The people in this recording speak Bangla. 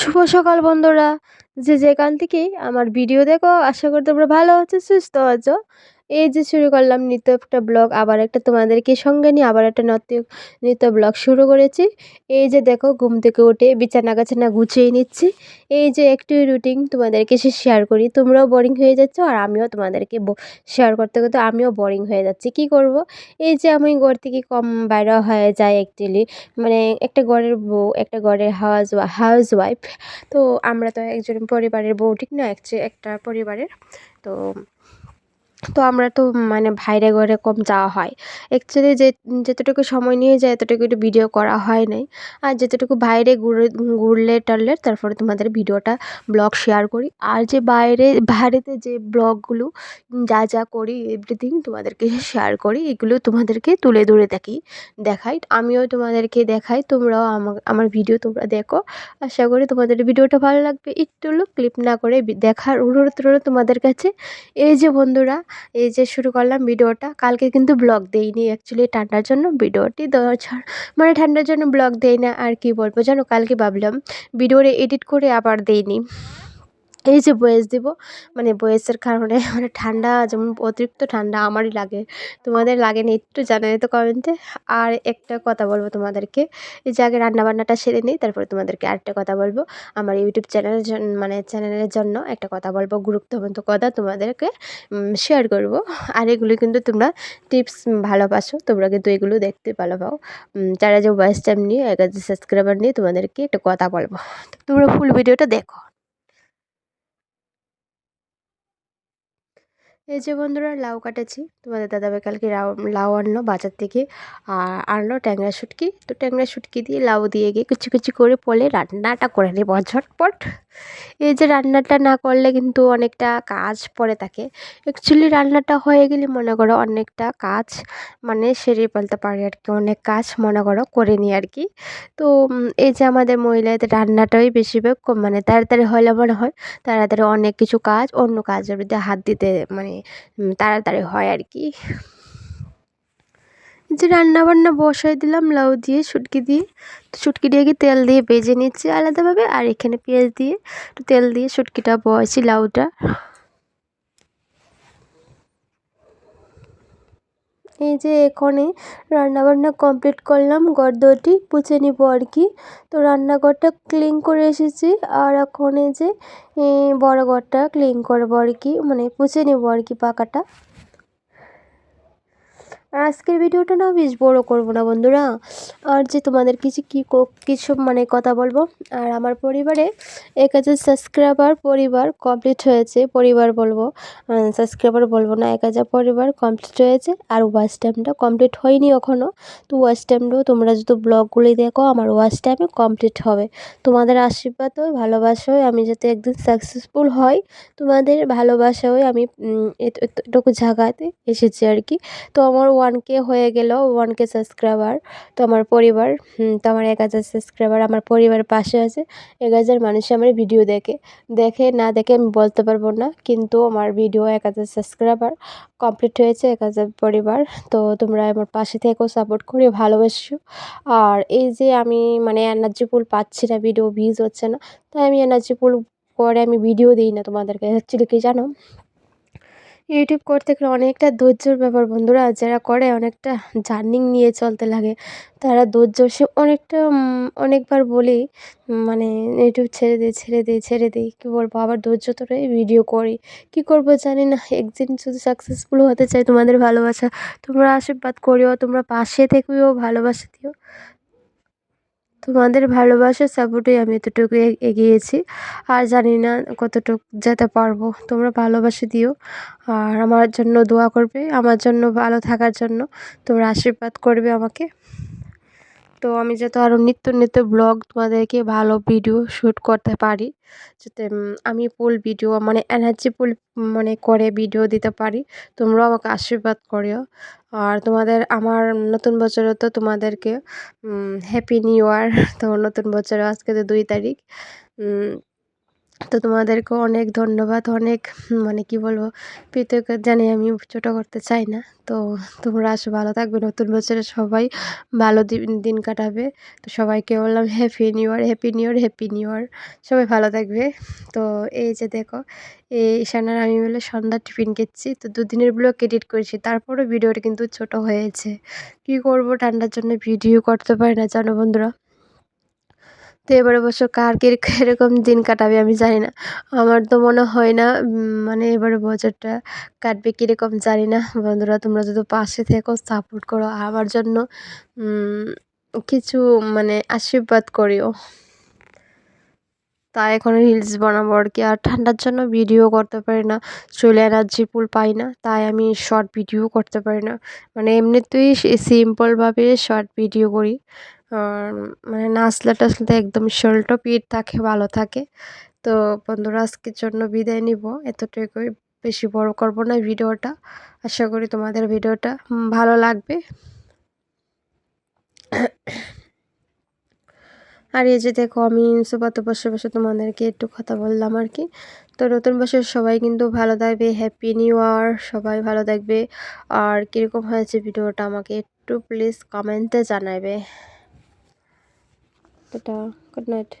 শুভ সকাল বন্ধুরা। যে যেখান থেকেই আমার ভিডিও দেখো, আশা করি তোমরা ভালো আছো, সুস্থ আছো। এই যে শুরু করলাম নিত্য একটা ব্লগ, আবার একটা তোমাদেরকে সঙ্গে নিয়ে আবার একটা নৃত্য, নিত্য ব্লগ শুরু করেছি। এই যে দেখো, ঘুম থেকে উঠে বিছানা গাছানা গুছিয়ে নিচ্ছি। এই যে একটু রুটিন তোমাদেরকে সে শেয়ার করি। তোমরাও বোরিং হয়ে যাচ্ছ আর আমিও তোমাদেরকে শেয়ার করতে করতে আমিও বোরিং হয়ে যাচ্ছি। কি করব? এই যে আমি ঘর থেকে কম বাইরে হয়ে যায় অ্যাকচুয়ালি মানে একটা ঘরের বউ, একটা ঘরের হাউস হাউস ওয়াইফ তো আমরা তো একজন পরিবারের বউ, ঠিক না? একটা পরিবারের। তো তো আমরা তো মানে বাইরে ঘরে কম যাওয়া হয়। অ্যাকচুয়ালি যে, যেতটুকু সময় নিয়ে যায় এতটুকু একটু ভিডিও করা হয় নাই। আর যেতটুকু বাইরে ঘুরে, ঘুরলে টারলে তারপরে তোমাদের ভিডিওটা ব্লগ শেয়ার করি। আর যে বাইরে, বাইরেতে যে ব্লগগুলো যা যা করি এভরিথিং তোমাদেরকে শেয়ার করি, এগুলো তোমাদেরকে তুলে ধরে দেখি, দেখাই। আমিও তোমাদেরকে দেখাই, তোমরাও আমার ভিডিও তোমরা দেখো। আশা করি তোমাদের ভিডিওটা ভালো লাগবে। একটু ক্লিপ না করে দেখার অনুরোধ রইল তোমাদের কাছে। এই যে বন্ধুরা এই যে শুরু করলাম ভিডিওটা। কালকে কিন্তু ব্লগ দেইনি অ্যাকচুয়ালি ঠান্ডার জন্য ভিডিওটি মানে ঠান্ডার জন্য ব্লগ দেই না, আর কি বলব? জানো, কালকে ভাবলাম ভিডিওটা এডিট করে আবার দেইনি। এই যে বয়েস দিব মানে বয়েসের কারণে মানে ঠান্ডা যেমন অতিরিক্ত ঠান্ডা আমারই লাগে, তোমাদের লাগে না একটু জানাই তো কমেন্টে আর একটা কথা বলব তোমাদেরকে, এই যে আগে রান্নাবান্নাটা সেরে নিই, তারপরে তোমাদেরকে আরেকটা কথা বলব। আমার ইউটিউব চ্যানেলের জন্য মানে চ্যানেলের জন্য একটা কথা বলব, গুরুত্বপূর্ণ কথা তোমাদেরকে শেয়ার করব। আর এগুলো কিন্তু তোমরা টিপস ভালোবাসো, তোমরা কিন্তু এগুলো দেখতে ভালো পাও যারা যে ভয়েস টাইম নিয়ে এক হাজার সাবস্ক্রাইবার নিয়ে তোমাদেরকে একটা কথা বলব। তোমরা ফুল ভিডিওটা দেখো। এই যে বন্ধুরা, লাউ কাটেছি। তোমাদের দাদাভাই কালকে লাউ আনলো বাজার থেকে। আর আনলো ট্যাংরা শুটকি। তো ট্যাংরা শুটকি দিয়ে লাউ দিয়ে গিয়ে কুচি কুচি করে পলে রান্নাটা করে নেব ঝটপট। এই যে রান্নাটা না করলে কিন্তু অনেকটা কাজ পড়ে থাকে। অ্যাকচুয়ালি রান্নাটা হয়ে গেলে মনে করো অনেকটা কাজ মানে সেরে ফেলতে পারি আর কি, অনেক কাজ মনে করো করে নিই আর কি। তো এই যে আমাদের মহিলাদের রান্নাটাই বেশিরভাগ মানে তাড়াতাড়ি হলে মনে হয় তাড়াতাড়ি অনেক কিছু কাজ, অন্য কাজের মধ্যে হাত দিতে মানে তাড়াতাড়ি হয় আর কি। যে রান্না বান্না বসাই দিলাম, লাউ দিয়ে, শুটকি দিয়ে। তো শুটকি দিয়ে কি তেল দিয়ে ভেজে নিচ্ছি আলাদাভাবে, আর এখানে পেঁয়াজ দিয়ে। তেল দিয়ে শুটকিটা বয়েছি লাউটা। এই যে এখানে রান্নাবান্না কমপ্লিট করলাম, গর্দটি পুছে নিব আর কি। তো রান্নাঘরটা ক্লিন করে এসেছি আর এখন এই যে বড় ঘরটা ক্লিন করব আর কি মানে পুছে নেব আর কি পাকাটা। আজকের ভিডিওটা না বেশ বড় করব না বন্ধুরা। আর যে তোমাদের কিছু কী কিছু মানে কথা বলব? আর আমার পরিবারে এক হাজার সাবস্ক্রাইবার পরিবার কমপ্লিট হয়েছে, পরিবার বলব। সাবস্ক্রাইবার বলব না, এক হাজার পরিবার কমপ্লিট হয়েছে। আর ওয়াচ টাইমটা কমপ্লিট হয়নি এখনও তো ওয়াচ টাইমটাও তোমরা যদি ব্লগগুলি দেখো, আমার ওয়াচ টাইমে কমপ্লিট হবে। তোমাদের আশীর্বাদ ওই ভালোবাসা আমি যাতে একদিন সাকসেসফুল হয় তোমাদের ভালোবাসা হয়ে আমি এটুকু জায়গাতে এসেছি আর কি। তো আমার ওয়ান কে হয়ে গেল ওয়ান কে সাবস্ক্রাইবার তো আমার পরিবার তো আমার এক হাজার সাবস্ক্রাইবার আমার পরিবারের পাশে আছে, এক হাজার মানুষ আমার ভিডিও দেখে। দেখে না দেখে আমি বলতে পারব না, কিন্তু আমার ভিডিও এক হাজার সাবস্ক্রাইবার কমপ্লিট হয়েছে, এক হাজার পরিবার। তো তোমরা আমার পাশে থেকেও সাপোর্ট করে ভালোবাসো। আর এই যে আমি মানে এনার্জি পুল পাচ্ছি না ভিডিও ভিউজ হচ্ছে না, তাই আমি এনার্জি পুল পরে আমি ভিডিও দিই না তোমাদেরকে অ্যাকচুয়ালি কি জানো? ইউটিউব করতে গেলে অনেকটা ধৈর্যর ব্যাপার বন্ধুরা। যারা করে অনেকটা জার্নিং নিয়ে চলতে লাগে, তারা ধৈর্য সে অনেকটা অনেকবার বলি মানে ইউটিউব ছেড়ে দিই ছেড়ে দিই ছেড়ে দিই কী বলব? আবার ধৈর্য ধরে ভিডিও করি। কী করব জানি না, একদিন শুধু সাকসেসফুল হতে চাই তোমাদের ভালোবাসা, তোমরা আশীর্বাদ করিও, তোমরা পাশে থেকেও ভালোবাসা দিও। তোমাদের ভালোবাসা সাপোর্টেই আমি এতটুকু এগিয়েছি। আর জানি না কতটুকু যেতে পারব। তোমরা ভালোবাসা দিও। আর আমার জন্য দোয়া করবে। আমার জন্য ভালো থাকার জন্য তোমরা আশীর্বাদ করবে আমাকে। তো আমি যাতে আরও নিত্য নিত্য ব্লগ তোমাদেরকে ভালো ভিডিও শ্যুট করতে পারি, যাতে আমি ফুল ভিডিও মানে এনার্জি ফুল মানে করে ভিডিও দিতে পারি, তোমরাও আমাকে আশীর্বাদ করিও। আর তোমাদের, আমার নতুন বছরে তো তোমাদেরকে হ্যাপি নিউ ইয়ার তো নতুন বছরে আজকে তো দুই তারিখ তো তোমাদেরকেও অনেক ধন্যবাদ, অনেক মানে কি বলব, কৃতজ্ঞতা জানি আমি ছোটো করতে চাই না। তো তোমরা আসো, ভালো থাকবে, নতুন বছরে সবাই ভালো দিন দিন কাটাবে। তো সবাইকে বললাম happy new year happy new year happy new year সবাই ভালো থাকবে। তো এই যে দেখো, এই ঈশানার আমি বলে সন্ধ্যার টিফিন খেচ্ছি। তো দুদিনের ব্লগ এডিট করেছি তারপরে ভিডিওটা কিন্তু ছোট হয়েছে। কি করব? ঠান্ডার জন্য ভিডিও করতে পারি না, জানো বন্ধুরা? তো এবার অবশ্য কার কীরকম দিন কাটাবে আমি জানি না। আমার তো মনে হয় না মানে এবারে বছরটা কাটবে কীরকম জানি না। বন্ধুরা, তোমরা যদি পাশে থেকো সাপোর্ট করো আমার জন্য কিছু মানে আশীর্বাদ করিও। তাই এখন রিলস বানাবো আর কি। আর ঠান্ডার জন্য ভিডিও করতে পারি না, চলে এনার্জি ফুল পাই না, তাই আমি শর্ট ভিডিও করতে পারি না। মানে এমনিতেই সিম্পলভাবে শর্ট ভিডিও করি। মানে নাচলে টাচলে একদম শরীরটা পিট থাকে, ভালো থাকে। তো বন্ধুরা, আজকের জন্য বিদায় নিব। এতটুকুই। বেশি বড় করব না ভিডিওটা। আশা করি তোমাদের ভিডিওটা ভালো লাগবে। আর এই যে দেখো, আমি সোফাতে বসে বসে তোমাদেরকে একটু কথা বললাম আর কি। তো নতুন বছর সবাই কিন্তু ভালো থাকবে। হ্যাপি নিউ ইয়ার সবাই ভালো থাকবে। আর কীরকম হয়েছে ভিডিওটা আমাকে একটু প্লিজ কমেন্টে জানাবে। এটা গুড নাইট